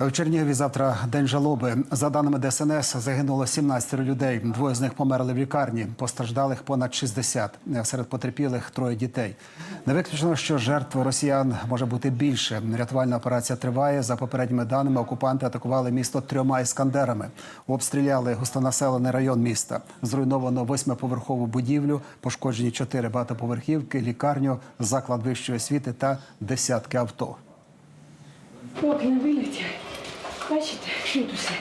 В Чернігові завтра день жалоби. За даними ДСНС, загинуло 17 людей. Двоє з них померли в лікарні. Постраждалих понад 60. Серед потерпілих троє дітей. Не виключено, що жертв росіян може бути більше. Рятувальна операція триває. За попередніми даними, окупанти атакували місто трьома іскандерами. Обстріляли густонаселений район міста. Зруйновано восьмиповерхову будівлю, пошкоджені чотири багатоповерхівки, лікарню, заклад вищої освіти та десятки авто. Окна вилетіли. Бачите, тут усе.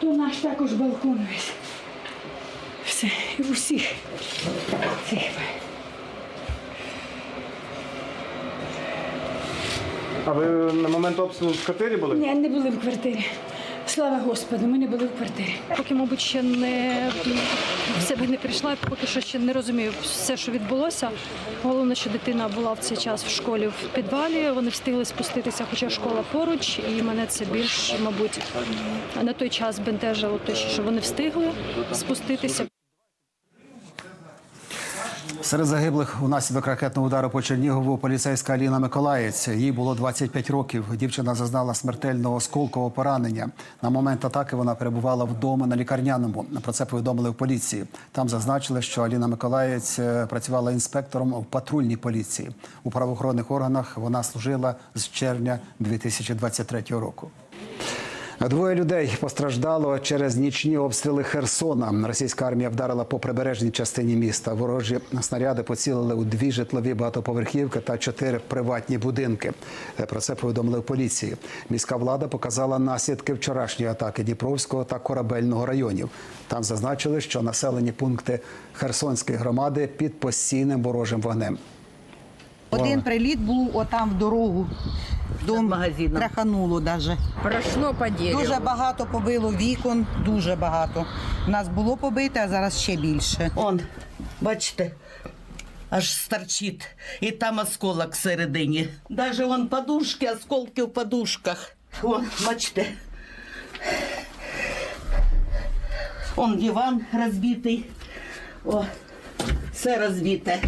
То наш також балкон весь. Все, і в усіх цих. А ви на момент обстрілу в квартирі були? Ні, не були в квартирі. Слава Господу, ми не були в квартирі. Поки, мабуть, ще не в себе не прийшла, поки що ще не розумію все, що відбулося. Головне, що дитина була в цей час в школі в підвалі. Вони встигли спуститися, хоча школа поруч, і мене це більш, мабуть, на той час бентежило те, що вони встигли спуститися. Серед загиблих унаслідок ракетного удару по Чернігову поліцейська Аліна Миколаєць. Їй було 25 років. Дівчина зазнала смертельного осколкового поранення. На момент атаки вона перебувала вдома на лікарняному. Про це повідомили в поліції. Там зазначили, що Аліна Миколаєць е, працювала інспектором в патрульній поліції. У правоохоронних органах вона служила з червня 2023 року. Двоє людей постраждало через нічні обстріли Херсона. Російська армія вдарила по прибережній частині міста. Ворожі снаряди поцілили у дві житлові багатоповерхівки та чотири приватні будинки. Про це повідомили в поліції. Міська влада показала наслідки вчорашньої атаки Дніпровського та Корабельного районів. Там зазначили, що населені пункти Херсонської громади під постійним ворожим вогнем. Один приліт був отам в дорогу. Дом магазином. трахануло даже. Прошло по дереву. Дуже багато побило вікон, дуже багато. У нас було побите, а зараз ще більше. Он, бачите, аж старчить. І там осколок всередині. Даже вон подушки, осколки в подушках. Вон, бачите. Он диван розбитий. О, все розбите.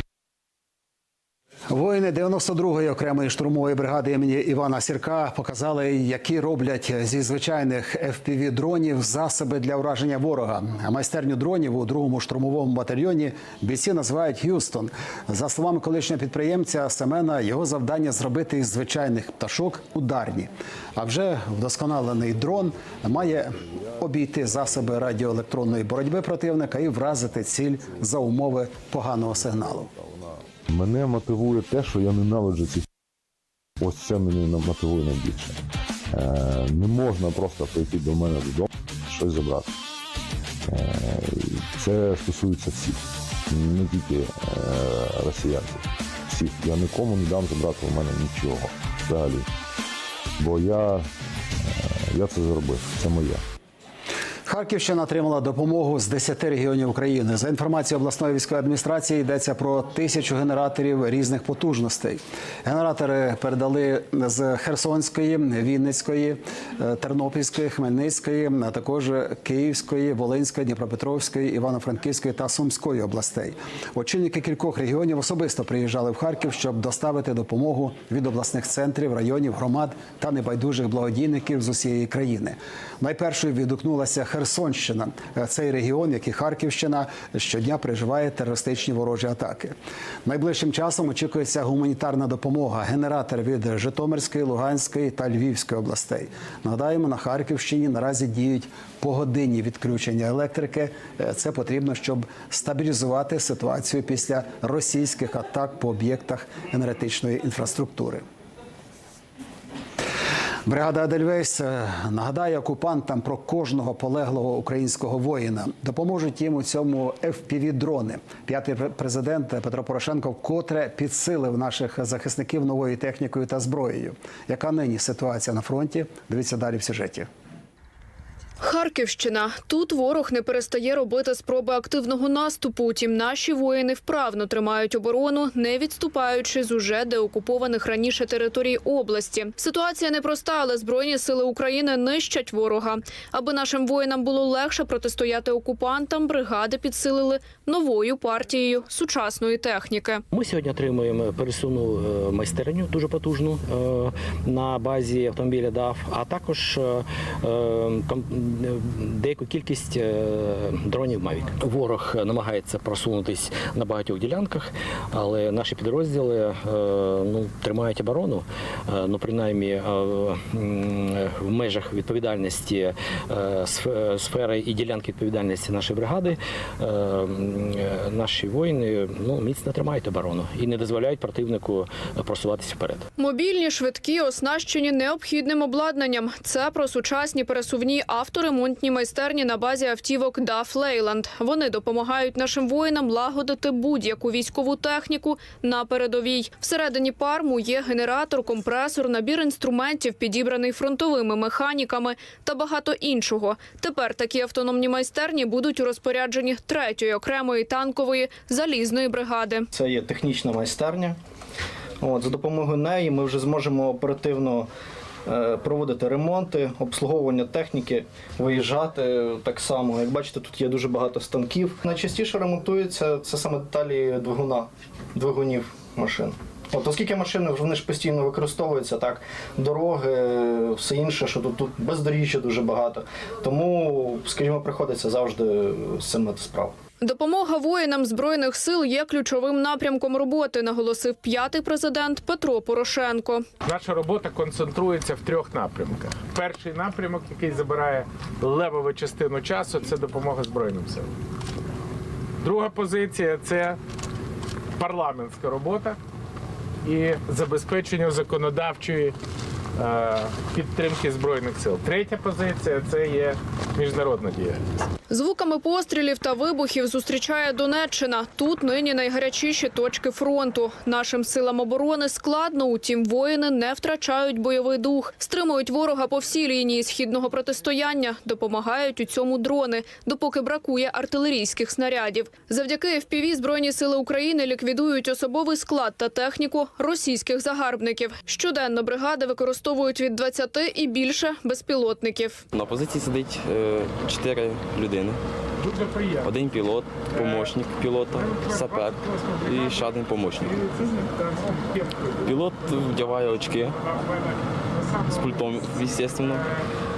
Воїни 92-ї окремої штурмової бригади імені Івана Сірка показали, які роблять зі звичайних fpv дронів засоби для ураження ворога. Майстерню дронів у другому штурмовому батальйоні бійці називають Х'юстон. За словами колишнього підприємця Семена, його завдання зробити із звичайних пташок ударні. А вже вдосконалений дрон має обійти засоби радіоелектронної боротьби противника і вразити ціль за умови поганого сигналу. Мене мотивує те, що я ненавиджу ці ось це мене мотивує найбільше. Е, не можна просто прийти до мене додому, щось забрати. Е, це стосується всіх, не тільки е, росіянців. Всіх. Я нікому не дам забрати у мене нічого взагалі. Бо я, е, я це зробив, це моє. Харківщина отримала допомогу з 10 регіонів України. За інформацією обласної військової адміністрації йдеться про тисячу генераторів різних потужностей. Генератори передали з Херсонської, Вінницької, е, Тернопільської, Хмельницької, а також Київської, Волинської, Дніпропетровської, Івано-Франківської та Сумської областей. Очільники кількох регіонів особисто приїжджали в Харків, щоб доставити допомогу від обласних центрів, районів, громад та небайдужих благодійників з усієї країни. Найпершою відгукнулася Херсонщина. Цей регіон, як і Харківщина, щодня переживає терористичні ворожі атаки. Найближчим часом очікується гуманітарна допомога, генератор від Житомирської, Луганської та Львівської областей. Нагадаємо, на Харківщині наразі діють погодинні відключення електрики. Е, Це потрібно, щоб стабілізувати ситуацію після російських атак по об'єктах енергетичної інфраструктури. Бригада Едельвейс е, нагадає окупантам про кожного полеглого українського воїна. Допоможуть їм у цьому fpv дрони. П'ятий президент Петро Порошенко вкотре підсилив наших захисників новою технікою та зброєю. Яка нині ситуація на фронті? Дивіться далі в сюжеті. Харківщина. Тут ворог не перестає робити спроби активного наступу. Утім, наші воїни вправно тримають оборону, не відступаючи з уже деокупованих раніше територій області. Ситуація непроста, але збройні сили України нищать ворога. Аби нашим воїнам було легше протистояти окупантам, бригади підсилили новою партією сучасної техніки. Ми сьогодні отримуємо пересувну е, майстерню дуже потужну е, на базі автомобіля ДАФ, а також е, деяку кількість е, дронів Mavic. Ворог намагається просунутись на багатьох ділянках, але наші підрозділи е, ну, тримають оборону. Е, Ну, принаймні в межах відповідальності сфери і ділянки відповідальності нашої бригади. Наші воїни ну, міцно тримають оборону і не дозволяють противнику просуватися вперед. Мобільні, швидкі, оснащені необхідним обладнанням. Це про сучасні пересувні авторемонтні майстерні на базі автівок DAF Leyland. Вони допомагають нашим воїнам лагодити будь-яку військову техніку на передовій. Всередині парму є генератор, компресор, набір інструментів, підібраний фронтовими механіками та багато іншого. Тепер такі автономні майстерні будуть у розпорядженні третьої окремої танкової залізної бригади. Це є технічна майстерня. От, за допомогою неї ми вже зможемо оперативно е, проводити ремонти, обслуговування техніки, виїжджати так само. Як бачите, тут є дуже багато станків. Найчастіше ремонтується це саме деталі двигуна, двигунів машин. От, оскільки машини вони ж постійно використовуються, так, дороги, все інше, що тут, тут бездоріжжя дуже багато. Тому, скажімо, приходиться завжди з цим мати справу. Допомога воїнам збройних сил є ключовим напрямком роботи, наголосив п'ятий президент Петро Порошенко. Наша робота концентрується в трьох напрямках. Перший напрямок, який забирає левову частину часу, це допомога Збройним силам. Друга позиція це парламентська робота і забезпечення законодавчої е, підтримки Збройних сил. Третя позиція це є міжнародна діяльність. Звуками пострілів та вибухів зустрічає Донеччина. Тут нині найгарячіші точки фронту. Нашим силам оборони складно, утім воїни не втрачають бойовий дух, стримують ворога по всій лінії східного протистояння, допомагають у цьому дрони, допоки бракує артилерійських снарядів. Завдяки FPV Збройні сили України ліквідують особовий склад та техніку російських загарбників. Щоденно бригади використовують від 20 і більше безпілотників. На позиції сидить е, чотири людини. Один пілот, помощник пілота, сапер і ще один помощник. Пілот вдягає очки з пультом, звісно,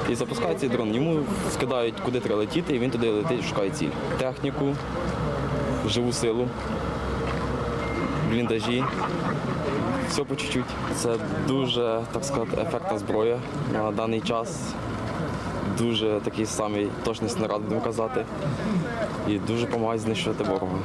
і запускає цей дрон. Йому скидають, куди треба летіти, і він туди летить, шукає ціль. Техніку, живу силу, бліндажі. Все по чуть-чуть. Це дуже, так сказати, ефектна зброя на даний час. Дуже такий самий точний снаряд, будемо казати. І дуже допомагає знищувати ворога.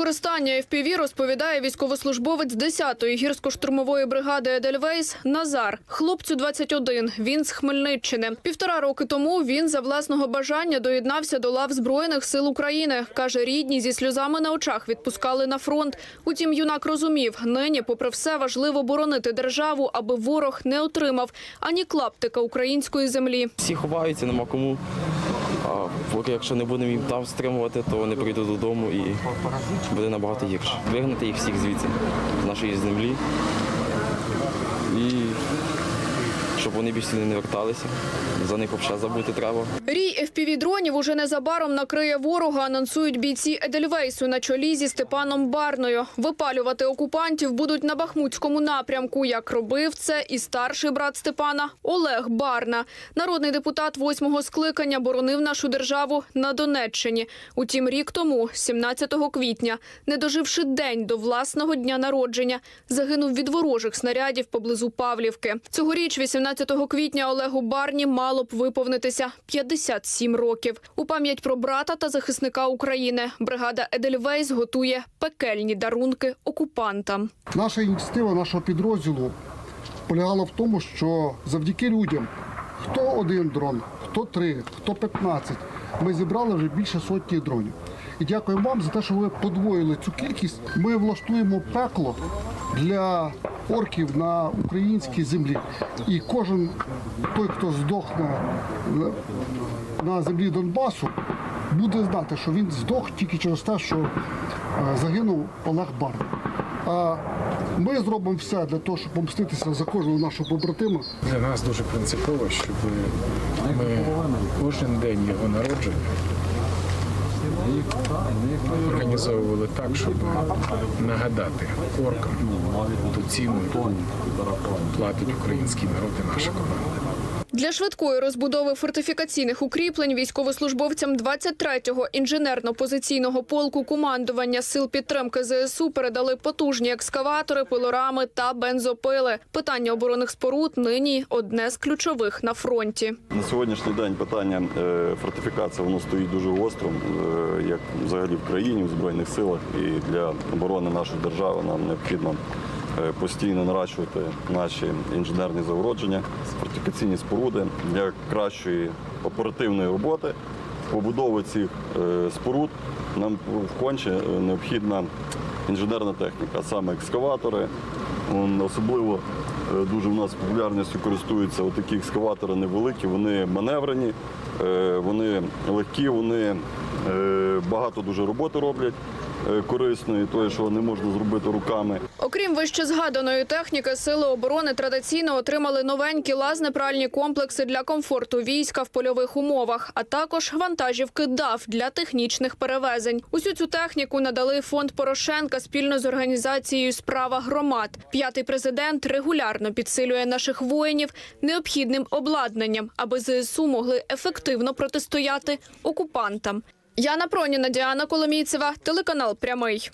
Використання FPV розповідає військовослужбовець 10-ї гірсько-штурмової бригади Едельвейс Назар. Хлопцю 21, він з Хмельниччини. Півтора роки тому він за власного бажання доєднався до лав Збройних сил України. Каже, рідні зі сльозами на очах відпускали на фронт. Утім, юнак розумів, нині, попри все, важливо боронити державу, аби ворог не отримав ані клаптика української землі. Всі ховаються, нема кому. А поки якщо не будемо їм там стримувати, то вони прийдуть додому і буде набагато гірше. Вигнати їх всіх звідси, з нашої землі. І щоб вони більше не верталися. За них взагалі забути треба. Рій FPV-дронів уже незабаром накриє ворога, анонсують бійці Едельвейсу на чолі зі Степаном Барною. Випалювати окупантів будуть на Бахмутському напрямку, як робив це і старший брат Степана Олег Барна. Народний депутат восьмого скликання боронив нашу державу на Донеччині. Утім, рік тому, 17 квітня, не доживши день до власного дня народження, загинув від ворожих снарядів поблизу Павлівки. Цьогоріч, 18 квітня, Олегу Барні мало б виповнитися 57 років. У пам'ять про брата та захисника України бригада Едельвейс готує пекельні дарунки окупантам. Наша ініціатива нашого підрозділу полягала в тому, що завдяки людям, хто один дрон, хто три, хто 15, ми зібрали вже більше сотні дронів. І дякуємо вам за те, що ви подвоїли цю кількість. Ми влаштуємо пекло для орків на українській землі. І кожен той, хто здохне на- землі Донбасу, буде знати, що він здох тільки через те, що е, загинув Олег Барна. А ми зробимо все для того, щоб помститися за кожного нашого побратима. Для нас дуже принципово, щоб ми кожен день його народження організовували так, щоб нагадати оркам ту ціну, яку платить український народ і наша команда. Для швидкої розбудови фортифікаційних укріплень військовослужбовцям 23-го інженерно-позиційного полку командування сил підтримки ЗСУ передали потужні екскаватори, пилорами та бензопили. Питання оборонних споруд нині одне з ключових на фронті. На сьогоднішній день питання е, фортифікації воно стоїть дуже гостро, е, як взагалі в країні, в Збройних силах. І для оборони нашої держави нам необхідно постійно наращувати наші інженерні загородження, фортифікаційні споруди для кращої оперативної роботи. Побудови цих е, споруд нам вконче е, необхідна інженерна техніка, а саме екскаватори. Особливо е, дуже в нас популярністю користуються такі екскаватори невеликі, вони маневрені, е, вони легкі, вони е, багато дуже роботи роблять е, корисної, тої, що не можна зробити руками. Окрім вище згаданої техніки, сили оборони традиційно отримали новенькі лазнепральні комплекси для комфорту війська в польових умовах, а також вантажівки ДАФ для технічних перевезень. Усю цю техніку надали фонд Порошенка спільно з організацією Справа громад. П'ятий президент регулярно підсилює наших воїнів необхідним обладнанням, аби ЗСУ могли ефективно протистояти окупантам. Яна Проніна, Діана Коломійцева, телеканал Прямий.